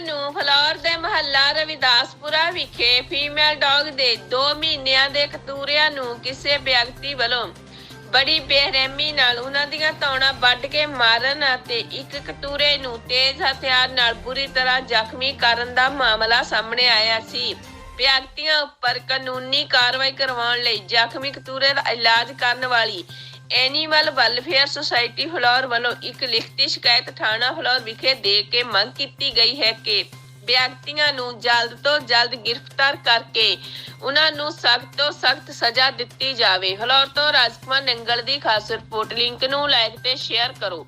ਨੂੰ ਫਲੌਰ ਦੇ ਮਹੱਲਾ ਰਵਿਦਾਸਪੁਰਾ ਵਿਖੇ ਫੀਮੇਲ ਡੌਗ ਦੇ 2 ਮਹੀਨਿਆਂ ਦੇ ਕਤੂਰਿਆਂ ਨੂੰ ਕਿਸੇ ਵਿਅਕਤੀ ਵੱਲੋਂ ਬੜੀ ਬੇਰਹਿਮੀ ਨਾਲ ਉਹਨਾਂ ਦੀਆਂ ਤੌਣਾ ਵੱਢ ਕੇ ਮਾਰਨ ਅਤੇ ਇੱਕ ਕਤੂਰੇ ਨੂੰ ਤੇਜ਼ ਹਥਿਆਰ ਨਾਲ ਬੁਰੀ ਤਰ੍ਹਾਂ ਜ਼ਖਮੀ ਕਰਨ ਦਾ ਮਾਮਲਾ ਸਾਹਮਣੇ ਆਇਆ ਸੀ। ਵਿਅਕਤੀਆਂ ਉੱਪਰ ਕਾਨੂੰਨੀ ਕਾਰਵਾਈ ਕਰਵਾਉਣ ਲਈ ਜ਼ਖਮੀ ਕਤੂਰੇ ਦਾ ਇਲਾਜ ਕਰਨ ਵਾਲੀ ਐਨੀਮਲ ਵੈਲਫੇਅਰ ਸੁਸਾਇਟੀ ਫਲੋਰ ਵੱਲੋਂ ਇੱਕ ਲਿਖਤੀ ਸ਼ਿਕਾਇਤ ਥਾਣਾ ਫਲੋਰ ਵਿਖੇ ਦੇ ਕੇ ਮੰਗ ਕੀਤੀ ਗਈ ਹੈ ਕਿ ਵਿਅਕਤੀਆਂ ਨੂੰ ਜਲਦ ਤੋਂ ਜਲਦ ਗ੍ਰਿਫਤਾਰ ਕਰਕੇ ਉਹਨਾਂ ਨੂੰ ਸਖਤ ਤੋਂ ਸਖਤ ਸਜ਼ਾ ਦਿੱਤੀ ਜਾਵੇ। ਹਲੌਰ ਤੋਂ ਰਾਜਕੁਮਾਰ ਨੰਗਲ ਦੀ ਖਾਸ ਰਿਪੋਰਟ, ਲਿੰਕ ਨੂੰ ਲਾਈਕ ਤੇ ਸ਼ੇਅਰ ਕਰੋ।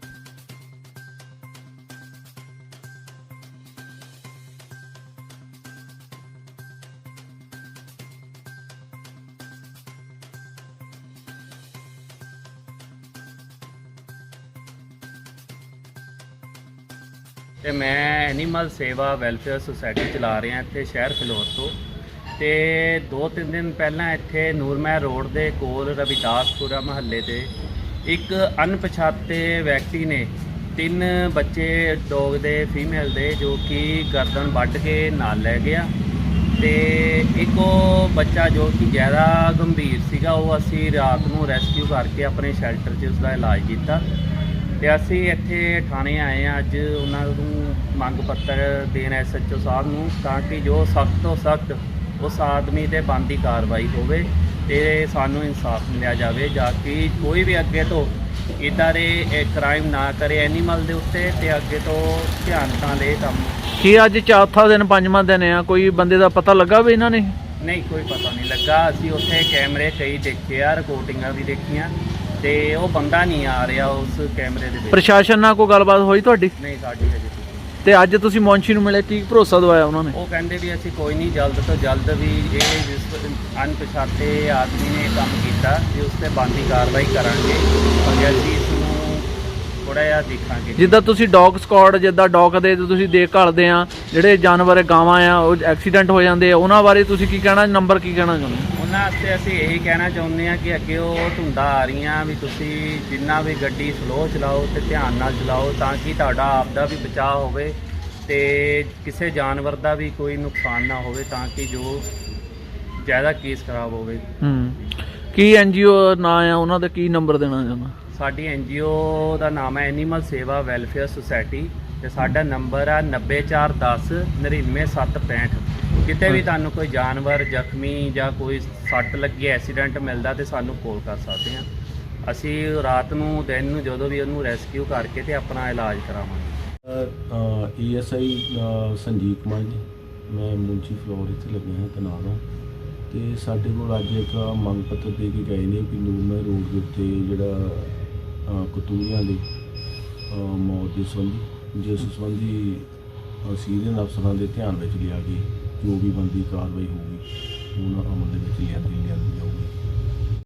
ਤੇ ਮੈਂ ਐਨੀਮਲ ਸੇਵਾ ਵੈਲਫੇਅਰ ਸੁਸਾਇਟੀ ਚਲਾ ਰਿਹਾ ਇੱਥੇ ਸ਼ਹਿਰ ਫਿਲੌਰ ਤੋਂ। ਤੇ ਦੋ ਤਿੰਨ ਦਿਨ ਪਹਿਲਾਂ ਇੱਥੇ ਨੂਰਮਹਿਰ ਰੋਡ ਦੇ ਕੋਲ ਰਵਿਦਾਸਪੁਰਾ ਮਹੱਲੇ ਤੇ ਇੱਕ ਅਣਪਛਾਤੇ ਵਿਅਕਤੀ ਨੇ ਤਿੰਨ ਬੱਚੇ, ਡੌਗ ਦੇ, ਫੀਮੇਲ ਦੇ, ਜੋ ਕਿ ਗਰਦਨ ਵੱਢ ਕੇ ਨਾਲ ਲੈ ਗਿਆ। ਤੇ ਇੱਕ ਉਹ ਬੱਚਾ ਜੋ ਕਿ ਜ਼ਿਆਦਾ ਗੰਭੀਰ ਸੀਗਾ, ਉਹ ਅਸੀਂ ਰਾਤ ਨੂੰ ਰੈਸਕਿਊ ਕਰਕੇ ਆਪਣੇ ਸ਼ੈਲਟਰ 'ਚ ਉਸਦਾ ਇਲਾਜ ਕੀਤਾ। ਤੇ ਅਸੀਂ ਇੱਥੇ ਥਾਣੇ ਆਏ ਆ ਅੱਜ ਉਹਨਾਂ ਨੂੰ ਮੰਗ ਪੱਤਰ ਦੇਣ ਐਸਐਚਓ ਸਾਹਿਬ ਨੂੰ ਤਾਂ ਕਿ ਜੋ ਸਖਤ ਤੋਂ ਸਖਤ ਉਸ ਆਦਮੀ ਤੇ ਬਣਦੀ ਕਾਰਵਾਈ ਹੋਵੇ ਤੇ ਸਾਨੂੰ ਇਨਸਾਫ ਮਿਲਿਆ ਜਾਵੇ ਜਾਂ ਕਿ ਕੋਈ ਵੀ ਅੱਗੇ ਤੋਂ ਇਦਾਂ ਦੇ ਕ੍ਰਾਈਮ ਨਾ ਕਰੇ ਐਨੀਮਲ ਦੇ ਉੱਤੇ ਤੇ ਅੱਗੇ ਤੋਂ ਧਿਆਨ ਤਾਂ ਦੇ ਕੰਮ ਕੀ ਅੱਜ ਚੌਥਾ ਦਿਨ ਪੰਜਵਾਂ ਦਿਨ ਆ? ਕੋਈ ਬੰਦੇ ਦਾ ਪਤਾ ਲੱਗਾ ਵੀ ਇਹਨਾਂ ਨੇ? ਨਹੀਂ ਕੋਈ ਪਤਾ ਨਹੀਂ ਲੱਗਾ। ਅਸੀਂ ਉੱਥੇ ਕੈਮਰੇ ਕਈ ਦੇਖੇ ਆ ਰਿਕਾਰਡਿੰਗਾਂ ਵੀ ਦੇਖੀਆਂ। ਤੇ ਉਹ ਬੰਦਾ ਨਹੀਂ ਆ ਰਿਹਾ ਉਸ ਕੈਮਰੇ ਦੇ ਵਿੱਚ। ਪ੍ਰਸ਼ਾਸਨ ਨਾਲ ਕੋਈ ਗੱਲਬਾਤ ਹੋਈ ਤੁਹਾਡੀ? ਨਹੀਂ ਸਾਡੀ ਹਜੇ ਤੱਕ ਤੇ ਅੱਜ ਤੁਸੀਂ ਮੌਂਚੀ ਨੂੰ ਮਿਲੇ ਕੀ ਭਰੋਸਾ ਦਵਾਇਆ ਉਹਨਾਂ ਨੇ? ਉਹ ਕਹਿੰਦੇ ਵੀ ਅਸੀਂ ਕੋਈ ਨਹੀਂ ਜਲਦ ਤੋਂ ਜਲਦ ਵੀ ਇਹ ਜਿਸ ਅਣਪਛਾਤੇ ਆਦਮੀ ਨੇ ਇਹ ਕੰਮ ਕੀਤਾ ਵੀ ਉਸ ਤੇ ਬਣਦੀ ਕਾਰਵਾਈ ਕਰਾਂਗੇ ਤੇ ਅਸੀਂ ਇਸ ਨੂੰ ਥੋੜਾ ਜਿਹਾ ਦੇਖਾਂਗੇ। ਜਿੱਦਾਂ ਤੁਸੀਂ ਡੌਗ ਸਕਾਡ ਜਿੱਦਾਂ ਡੌਗ ਦੇ ਤੇ ਤੁਸੀਂ ਦੇਖ ਘਾਲਦੇ ਆ ਜਿਹੜੇ ਜਾਨਵਰ ਗਾਵਾਂ ਆ ਉਹ ਐਕਸੀਡੈਂਟ ਹੋ ਜਾਂਦੇ ਆ ਉਹਨਾਂ ਬਾਰੇ ਤੁਸੀਂ ਕੀ ਕਹਿਣਾ ਨੰਬਰ ਕੀ ਕਹਿਣਾ ਚਾਹੁੰਦੇ? ਉਹਨਾਂ ਵਾਸਤੇ ਅਸੀਂ ਇਹੀ ਕਹਿਣਾ ਚਾਹੁੰਦੇ ਹਾਂ ਕਿ ਅੱਗੇ ਉਹ ਧੁੰਦਾਂ ਆ ਰਹੀਆਂ ਵੀ ਤੁਸੀਂ ਜਿੰਨਾ ਵੀ ਗੱਡੀ ਸਲੋ ਚਲਾਓ ਤੇ ਧਿਆਨ ਨਾਲ ਚਲਾਓ ਤਾਂ ਕਿ ਤੁਹਾਡਾ ਆਪ ਦਾ ਵੀ ਬਚਾਅ ਹੋਵੇ ਤੇ ਕਿਸੇ ਜਾਨਵਰ ਦਾ ਵੀ ਕੋਈ ਨੁਕਸਾਨ ਨਾ ਹੋਵੇ ਤਾਂ ਕਿ ਜੋ ਜ਼ਿਆਦਾ ਕੇਸ ਖਰਾਬ ਹੋਵੇ। ਹੂੰ। ਕੀ ਐਨਜੀਓ ਨਾਂ ਆ? ਉਹਨਾਂ ਦਾ ਕੀ ਨੰਬਰ ਦੇਣਾ ਚਾਹੁੰਦਾ? ਸਾਡੀ ਐਨਜੀਓ ਦਾ ਨਾਮ ਹੈ ਐਨੀਮਲ ਸੇਵਾ ਵੈਲਫੇਅਰ ਸੁਸਾਇਟੀ ਤੇ ਸਾਡਾ ਨੰਬਰ ਆ 9410 99765 ਕਿਤੇ ਵੀ ਤੁਹਾਨੂੰ ਕੋਈ ਜਾਨਵਰ ਜ਼ਖਮੀ ਜਾਂ ਕੋਈ ਸੱਟ ਲੱਗੀ ਐਕਸੀਡੈਂਟ ਮਿਲਦਾ ਤੇ ਸਾਨੂੰ ਕਾਲ ਕਰ ਸਕਦੇ ਆ ਅਸੀਂ ਰਾਤ ਨੂੰ ਦਿਨ ਨੂੰ ਜਦੋਂ ਵੀ ਉਹਨੂੰ ਰੈਸਕਿਊ ਕਰਕੇ ਤੇ ਆਪਣਾ ਇਲਾਜ ਕਰਾਵਾਂਗੇ। ਈਐਸਆਈ ਸੰਜੀਵ ਕੁਮਾਰ ਜੀ ਮੈਂ ਮੁੰਚੀ ਫਲੋਰ ਇੱਥੇ ਲੱਗਿਆ ਹਾਂ ਤਨਾਲ ਤੇ। ਸਾਡੇ ਕੋਲ ਅੱਜ ਇੱਕ ਮੰਗ ਪੱਤਰ ਦੇ ਕੇ ਗਏ ਨੇ ਕਿ ਨੂਰਮਹਿਰ ਰੋਡ ਦੇ ਉੱਤੇ ਜਿਹੜਾ ਕਤੂਰੀਆਂ ਦੇ ਮੌਤ ਦੇ ਸੰਬੰਧੀ ਜਿਸ ਸੰਬੰਧੀ ਸੀਨੀਅਰ ਅਫਸਰਾਂ ਦੇ ਧਿਆਨ ਵਿੱਚ ਲਿਆ ਕੇ ਜੋ ਵੀ ਬਣਦੀ ਕਾਰਵਾਈ ਹੋਊਗੀ ਉਹਨਾਂ ਅਮਲ ਦੇ ਵਿੱਚ ਲਿਆਂਦੀ ਲਿਆਂਦੀ ਜਾਊਗੀ